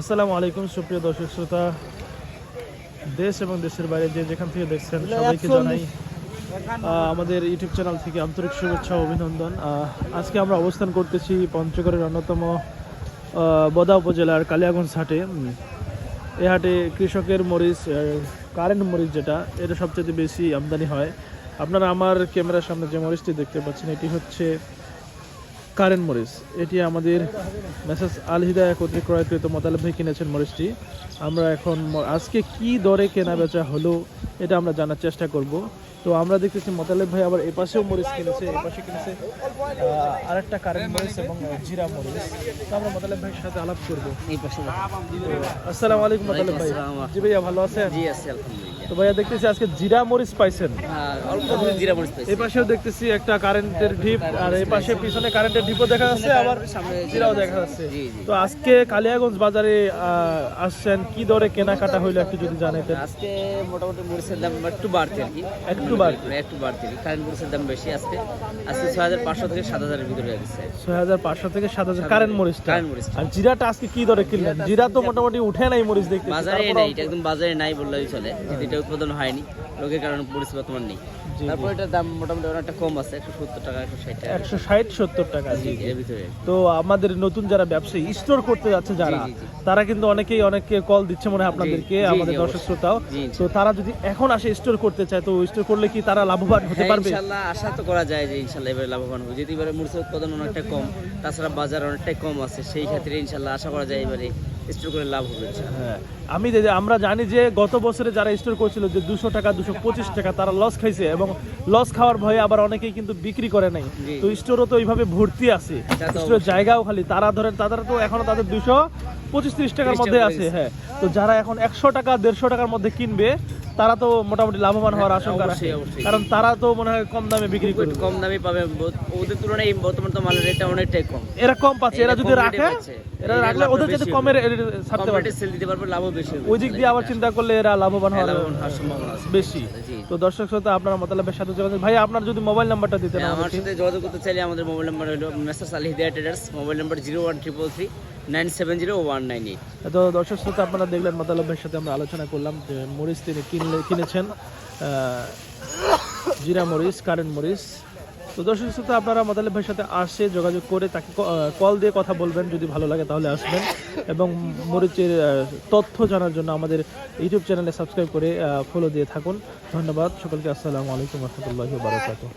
আসসালামু আলাইকুম সুপ্রিয় দর্শক শ্রোতা। দেশ এবং দেশের বাইরে যে যেখান থেকে দেখছেন সবাইকে জানাই আমাদের ইউটিউব চ্যানেল থেকে আন্তরিক শুভেচ্ছা অভিনন্দন। আজকে আমরা অবস্থান করতেছি পঞ্চগড়ের অন্যতম বদা উপজেলার কালিয়াগঞ্জ হাটে। এই হাটে কৃষকের মরিচ কারেন্ট মরিচ যেটা এটা সবচেয়ে বেশি আমদানি হয়। আপনারা আমার ক্যামেরার সামনে যে মরিচটি দেখতে পাচ্ছেন এটি হচ্ছে কারেন্ট মরিচ। এটি আমাদের মেসেজ আল হিদায়া কর্তৃক ক্রয়কৃত মোতালেব ভাই কিনেছেন মরিচটি। আমরা এখন আজকে কি দরে কেনা বেচা হলো এটা আমরা জানার চেষ্টা করব। তো আমরা দেখতেছি মোতালেব ভাই আবার এপাশেও মরিচ কিনেছে এপাশে কিনেছে আর একটা কারেন্ট মরিচ এবং জিরা মরিচ। তো আমরা মোতালেব ভাইয়ের সাথে আলাপ করব। আসসালামু আলাইকুম মোতালেব ভাই। জি ভাইয়া ভালো আছেন? জি আছে আলহামদুলিল্লাহ। তো ভাইয়া দেখতেছি আজকে জিরা মরিচ পাইছেন। হ্যাঁ, অল্প করে জিরা মরিচ পাইছি এই পাশেও দেখতেছি একটা কারেন্টের ঢিপ আর এই পাশে পিছনে কারেন্টের ঢিপও দেখা যাচ্ছে আবার জিরাও দেখা যাচ্ছে। তো আজকে কালিয়াগঞ্জ বাজারে আসছেন কি দরে কেনাকাটা হইল একটু যদি আজকে মোটামুটি মরিচের দাম একটু বাড়তে আর কি। একটু বাড়তি? একটু বাড়তে। কারেন্ট মরিচের দাম বেশি আজকে। আজকে ছয় হাজার পাঁচশো থেকে সাত হাজারের ভিতরে গেছে ছয় হাজার পাঁচশো থেকে সাত হাজার কারেন্ট মরিচটা। কারেন্ট মরিচটা। আর জিরাটা আজকে কি দরে কিনলেন? জিরা তো মোটামুটি উঠে নাই মরিচ দেখতে বাজারে নাই এটা একদম বাজারে নাই বললেই চলে। এটা উৎপাদন হয়নি। রোগের কারণে মরিচ বর্তমান নেই। তারপর এটার দাম মোটামুটি অনেকটা কম আছে একশো সত্তর টাকা একশো ষাট টাকা। একশো ষাট সত্তর টাকা এর ভিতরে। তো আমাদের নতুন যারা ব্যবসায়ী স্টোর করতে যাচ্ছে যারা। তারা কিন্তু অনেকেই অনেকে কল দিচ্ছে মনে হয় আপনাদেরকে আমাদের দর্শক শ্রোতাও। তো তারা যদি এখন আসে স্টোর করতে চায় তো স্টোর করলে কি তারা লাভবান হতে হ্যাঁ, পারবে? ইনশাল্লাহ আশা তো করা যায় যে এবারে লাভবান হবে। যেহেতু এবারে উৎপাদন অনেকটা কম তাছাড়া বাজার অনেকটাই কম আছে সেই ক্ষেত্রে ইনশাল্লাহ আশা করা যায় এবারে স্টোর করে লাভ হবে হ্যাঁ আমি যে- আমরা জানি যে গত বছরে যারা স্টোর করেছিল যে দুশো টাকা দুশো পঁচিশ টাকা তারা লস খাইছে এবং লস খাওয়ার ভয়ে আবার অনেকেই কিন্তু বিক্রি করে নাই। তো স্টোরও তো ওইভাবে ভর্তি আছে। স্টোর জায়গাও খালি। তারা ধরেন তাদের তো এখনও তাদের দুশো পঁচিশ ত্রিশ টাকার মধ্যে আছে হ্যাঁ। তো যারা এখন একশো টাকা দেড়শো টাকার মধ্যে কিনবে তারা তো মোটামুটি লাভবান হওয়ার আশঙ্কা রাখে। অবশ্যই, অবশ্যই। কারণ তারা তো মনে হয় কম দামে বিক্রি করে করবে। কম দামে পাবে। ওদের তুলনায় বর্তমান তো মালের রেটটা অনেকটাই কম। এরা কম পাচ্ছে। এরা যদি রাখে এরা রাখলে ওদের যদি কমের। ছাড়তে পারে। সেল দিতে পারবে লাভও বেশি ওই দিক দিয়ে আবার চিন্তা করলে এরা লাভবান হ্যাঁ, হওয়ার সম্ভাবনা আছে। বেশি। তো দর্শক শ্রোতা আপনার মতলবের সাথে যোগাযোগ ভাই আপনার যদি মোবাইল নাম্বারটা দিতেন হ্যাঁ, আমার সাথে যোগাযোগ করতে চাইলে আমাদের মোবাইল নাম্বার হলো messrs Ali Hidaya traders mobile number zero one triple three nine seven zero one nine eight তো দর্শক শ্রোতা আপনারা দেখলেন মতলবের সাথে আমরা আলোচনা করলাম যে মরিচ তিনি কিনলে কিনেছেন জিরা মরিচ কারেন্ট মরিচ। তো দর্শক শ্রোতা, আপনারা মোতালেব ভাইয়ের সাথে আসে যোগাযোগ করে তাকে কল দিয়ে কথা বলবেন, যদি ভালো লাগে তাহলে আসবেন। এবং মরিচের তথ্য জানার জন্য আমাদের ইউটিউব চ্যানেলে সাবস্ক্রাইব করে ফলো দিয়ে থাকুন। ধন্যবাদ। সকলকে আসসালামু আলাইকুম রহমতুল্লাহ বারকাতুহ।